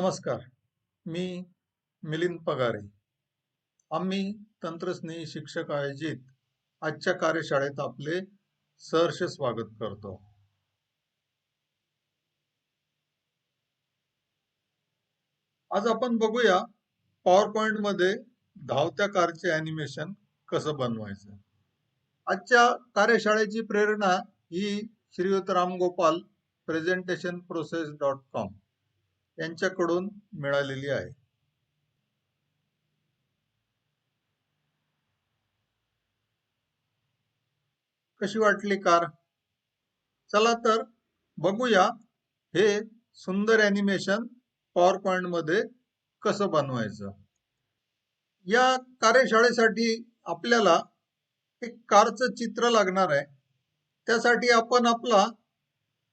नमस्कार मी मिलिंद पगारे. आम्ही तंत्रस्नेही शिक्षक आयोजित आजच्या कार्यशाळेत आपले सहर्ष स्वागत करतो. आज आपण बघूया पॉवर पॉइंटमध्ये धावत्या कारचे अॅनिमेशन कसं बनवायचं. आजच्या कार्यशाळेची प्रेरणा ही श्रीयुत Ramgopal presentation process dot com यांच्याकडून मिळालेली आहे. कशी वाटली कार? चला तर बघूया हे सुंदर अॅनिमेशन पॉवर पॉइंटमध्ये कसं बनवायचं. या कार्यशाळेसाठी आपल्याला एक कारचं चित्र लागणार आहे. त्यासाठी आपण आपला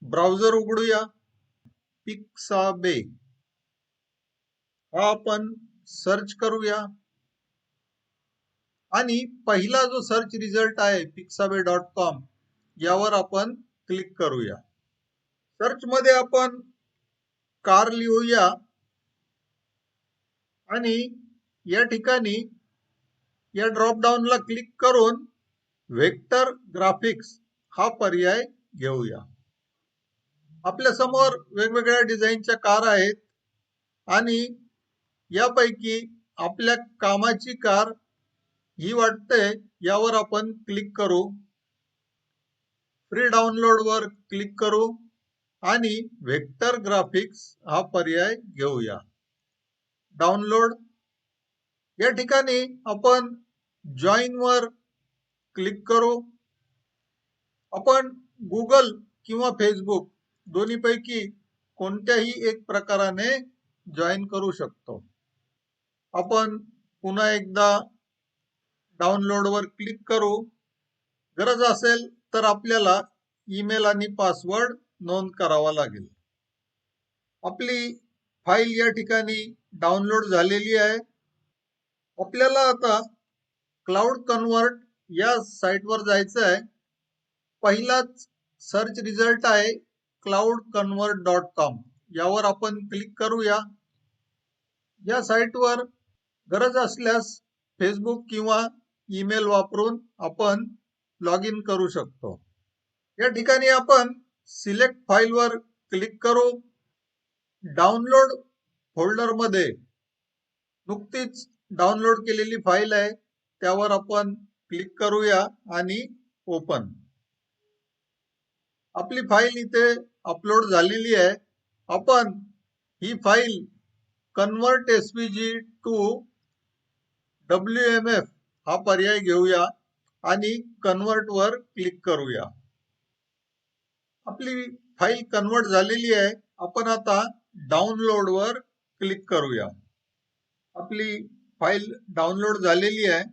ब्राउझर उघडूया. पिक्साबे. हा आपण सर्च करूया. आणि पहिला जो सर्च रिझल्ट आहे पिक्साबे डॉट कॉम यावर आपण क्लिक करूया. सर्च मध्ये आपण कार लिहूया. आणि या ठिकाणी या ड्रॉपडाऊनला क्लिक करून व्हेक्टर ग्राफिक्स हा पर्याय घेऊया. आपल्यासमोर वेगवेगळ्या डिझाईनच्या कार आहेत. आणि यापैकी आपल्या कामाची कार ही वाटते यावर आपण क्लिक करू. फ्री डाउनलोड वर क्लिक करू. आणि व्हेक्टर ग्राफिक्स हा पर्याय घेऊया. डाउनलोड. या ठिकाणी आपण जॉईन वर क्लिक करू. आपण गुगल किंवा फेसबुक दोन्हीपैकी कोणत्याही एक प्रकाराने जॉईन करू शकतो. आपण पुन्हा एकदा डाउनलोडवर क्लिक करू. गरज असेल तर आपल्याला ईमेल आणि पासवर्ड नोंद करावा लागेल. आपली फाईल या ठिकाणी डाउनलोड झालेली आहे. आपल्याला आता क्लाउड कन्वर्ट या साईटवर जायचं आहे पहिलाच सर्च रिझल्ट आहे. क्लाउड कन्वर्ट डॉट कॉम यावर आपण क्लिक करूया. या साईटवर गरज असल्यास फेसबुक किंवा ईमेल वापरून आपण लॉग इन करू शकतो. या ठिकाणी आपण सिलेक्ट फाईलवर क्लिक करू. डाउनलोड फोल्डरमध्ये नुकतीच डाउनलोड केलेली फाईल आहे. त्यावर आपण क्लिक करूया आणि ओपन आपली फाईल इथे अपलोड झालेली आहे. आपण ही फाईल कन्वर्ट एसपीजी टू डब्ल्यू एम एफ हा पर्याय घेऊया आणि कन्वर्ट वर क्लिक करूया. आपली फाईल कन्वर्ट झालेली आहे. आपण आता डाउनलोड वर क्लिक करूया. आपली फाईल डाउनलोड झालेली आहे.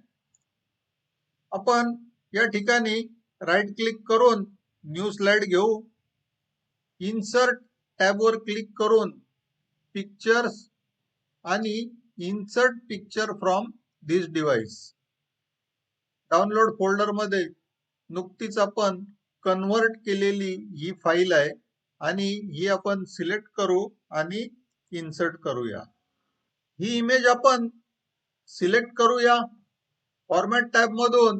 आपण या ठिकाणी राईट क्लिक करून न्यू स्लाइड घेऊ. इन्सर्ट टॅबवर क्लिक करून पिक्चर्स आणि insert picture from this device download फोल्डरमध्ये नुकतीच आपण कन्वर्ट केलेली ही फाईल आहे आणि ही आपण सिलेक्ट करू आणि इन्सर्ट करूया. ही इमेज आपण सिलेक्ट करूया. फॉर्मॅट टॅब मधून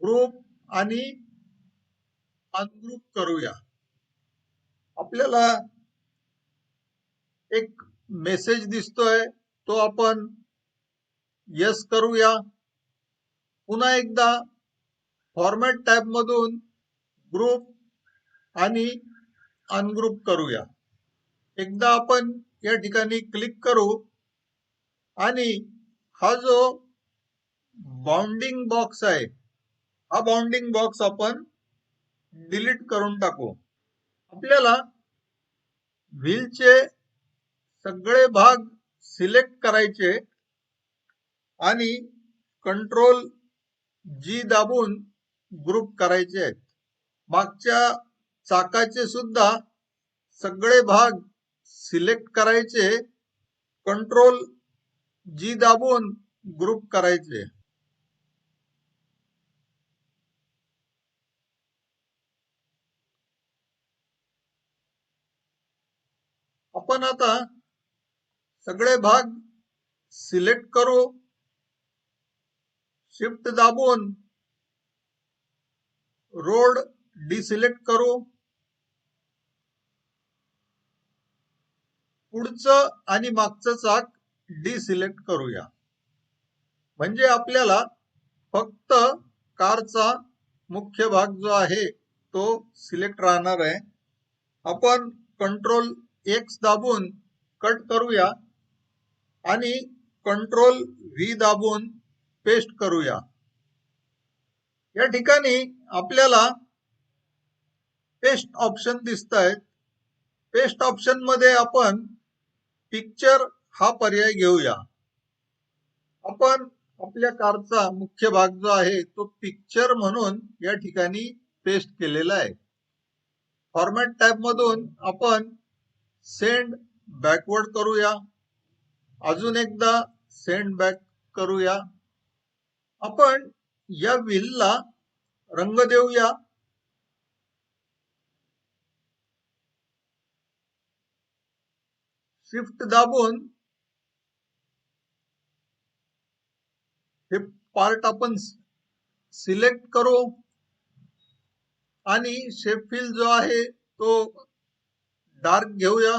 ग्रुप आणि अनग्रुप करूया. आपल्याला एक मेसेज दिसतोय तो आपण यस करूया. पुन्हा एकदा फॉर्मॅट टॅब मधून ग्रुप आणि अनग्रुप करूया. एकदा आपण या ठिकाणी क्लिक करू आणि हा जो बाउंडिंग बॉक्स आहे हा बाउंडिंग बॉक्स आपण डिलीट करून टाकू. आपल्याला व्हीलचे सगळे भाग सिलेक्ट करायचे आणि कंट्रोल जी दाबून ग्रुप करायचे आहेत. मागच्या चाकाचे सुद्धा सगळे भाग सिलेक्ट करायचे कंट्रोल जी दाबून ग्रुप करायचे. आपण आता सगळे भाग सिलेक्ट करू शिफ्ट दाबून रोड डिसिलेक्ट करू. पुढचं आणि मागचं चाक डिसिलेक्ट करूया. म्हणजे आपल्याला फक्त कारचा मुख्य भाग जो आहे तो सिलेक्ट राहणार आहे. आपण कंट्रोल एक्स दाबून कट करूया आणि कंट्रोल व्ही दाबून पेस्ट करूया. या ठिकाणी आपल्याला पेस्ट ऑप्शन दिसत आहेत पेस्ट ऑप्शनमध्ये आपण पिक्चर हा पर्याय घेऊया. आपण आपल्या कारचा मुख्य भाग जो आहे तो पिक्चर म्हणून या ठिकाणी पेस्ट केलेला आहे. फॉर्मॅट टॅब मधून आपण सेंड बॅकवर्ड करूया. अजून एकदा सेंड बॅक करूया. आपण या व्हीलला रंग देऊया. शिफ्ट दाबून हे पार्ट आपण सिलेक्ट करू. आणि शेपफिल जो आहे तो डार्क घेऊया.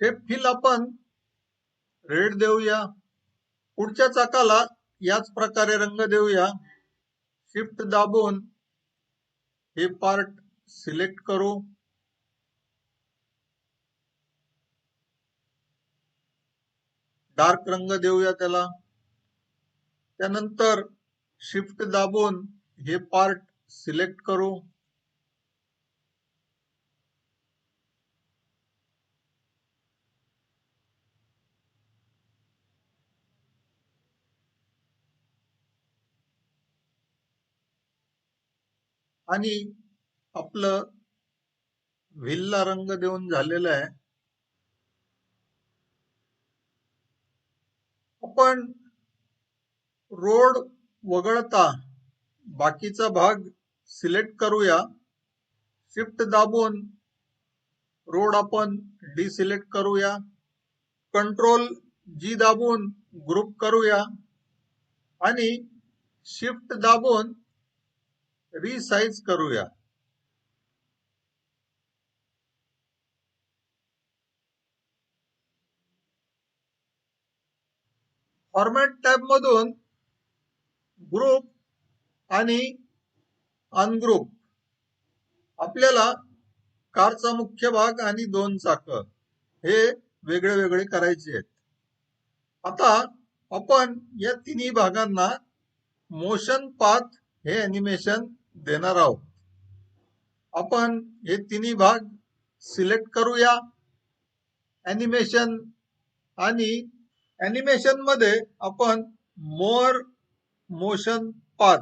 शेपफिल आपण रेड देऊया. पुढच्या चाकाला याच प्रकारे रंग देऊया. शिफ्ट दाबून हे पार्ट सिलेक्ट करू. डार्क रंग देऊया त्याला. त्यानंतर शिफ्ट दाबून हे पार्ट सिलेक्ट करू. आणि आपलं व्हीलला रंग देऊन झालेलं आहे. आपण रोड वगळता बाकीचा भाग सिलेक्ट करूया. शिफ्ट दाबून रोड आपण डिसिलेक्ट करूया. कंट्रोल जी दाबून ग्रुप करूया. आणि शिफ्ट दाबून रिसाइज करूया. फॉर्मॅट टॅब मधून ग्रुप आणि अनग्रुप आपल्याला कारचा मुख्य भाग आणि दोन चाक हे वेगळे वेगळे करायचे आहेत. आता आपण या तिन्ही भागांना मोशन पाथ हे अॅनिमेशन देणार आहोत. आपण हे तिन्ही भाग सिलेक्ट करूया. अॅनिमेशन आणि अॅनिमेशनमध्ये आपण मोर मोशन पाथ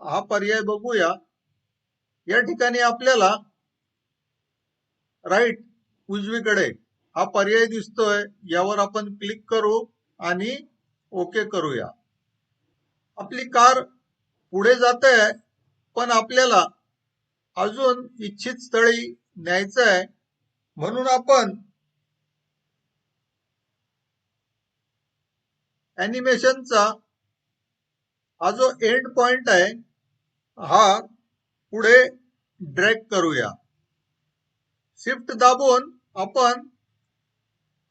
हा पर्याय बघूया. या ठिकाणी आपल्याला राईट उजवीकडे हा पर्याय दिसतोय. यावर आपण क्लिक करू आणि ओके करूया. आपली कार पुढे जात आहे पण आपल्याला अजून इच्छित स्थळी न्यायचं आहे म्हणून आपण अॅनिमेशनचा हा जो एंड पॉइंट आहे हा पुढे ड्रॅग करूया. शिफ्ट दाबून आपण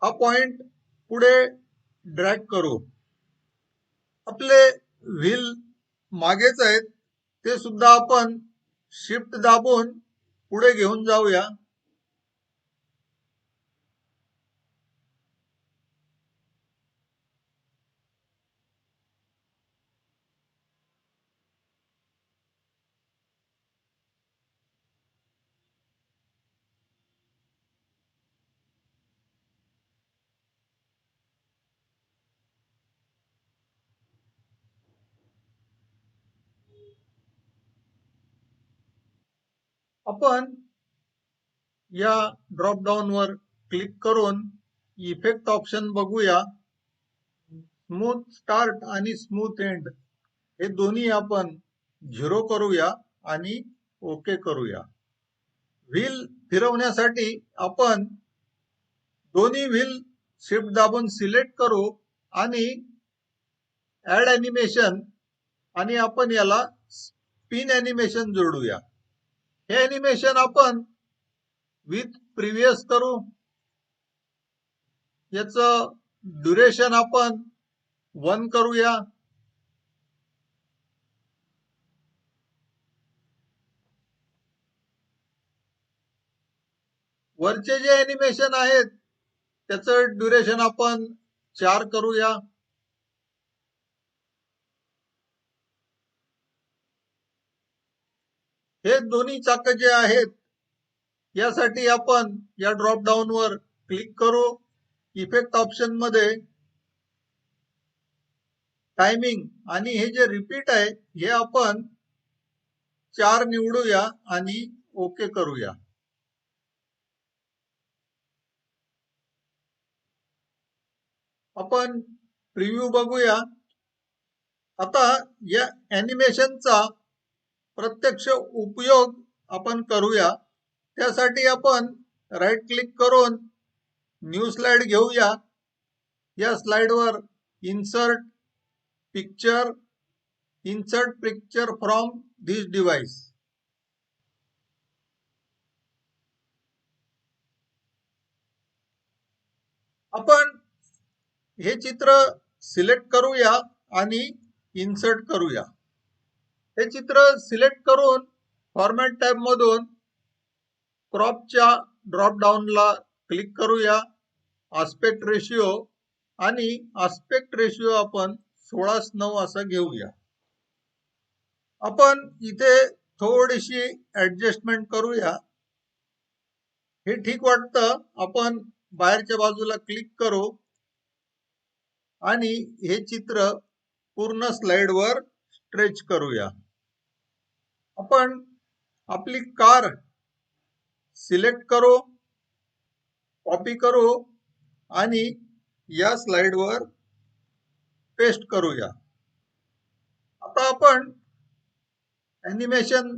हा पॉइंट पुढे ड्रॅग करू. आपले व्हील मागेच आहेत ते सुद्धा आपण शिफ्ट दाबून पुढे घेऊन जाऊया. आपण या ड्रॉप डाऊन वर क्लिक करून इफेक्ट ऑप्शन बघूया. स्मूथ स्टार्ट आणि स्मूथ एंड हे दोन्ही आपण झिरो करूया आणि ओके करूया. व्हील फिरवण्यासाठी आपण दोन्ही व्हील शिफ्ट दाबून सिलेक्ट करू आणि ऍड अॅनिमेशन आणि आपण याला स्पिन अॅनिमेशन जोडूया. हे ॲनिमेशन आपण विथ प्रिव्हियस करू. याच ड्युरेशन आपण वन करूया. वरचे जे ॲनिमेशन आहेत त्याचं ड्युरेशन आपण चार करूया. हे दोन्ही चाक जे आहेत यासाठी आपण या ड्रॉप डाऊन वर क्लिक करू. इफेक्ट ऑप्शनमध्ये टायमिंग आणि हे जे रिपीट आहे हे आपण चार निवडूया आणि ओके करूया. आपण प्रिव्ह्यू बघूया. आता या अॅनिमेशनचा प्रत्यक्ष उपयोग आपण करूया. त्यासाठी आपण राईट क्लिक करून न्यू स्लाइड घेऊया. या स्लाइडवर insert picture insert picture from this device आपण हे चित्र सिलेक्ट करूया आणि इन्सर्ट करूया. हे चित्र सिलेक्ट करून फॉर्मॅट टॅब मधून क्रॉपच्या ड्रॉप डाऊनला क्लिक करूया. आस्पेक्ट रेशिओ आणि आस्पेक्ट रेशिओ आपण सोळास नऊ असा घेऊया. आपण इथे थोडीशी ऍडजस्टमेंट करूया. हे ठीक वाटतं. आपण बाहेरच्या बाजूला क्लिक करू. आणि हे चित्र पूर्ण स्लाइड वर स्ट्रेच करूया. आपण आपली कार सिलेक्ट करू कॉपी करू आणि या स्लाइडवर पेस्ट करूया. आता आपण ॲनिमेशन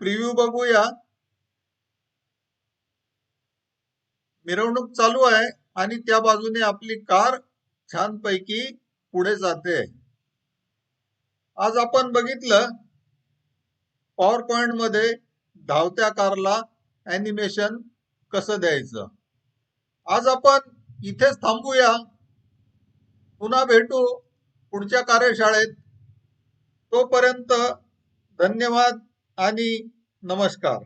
प्रिव्ह्यू बघूया. मिरवणूक चालू आहे आणि त्या बाजूने आपली कार छानपैकी पुढे जाते. आज आपण बघितलं पॉवर पॉइंटमध्ये धावत्या कारला अॅनिमेशन कसं द्यायचं? आज आपण इथेच थांबूया. पुन्हा भेटू पुढच्या कार्यशाळेत. तोपर्यंत धन्यवाद आणि नमस्कार.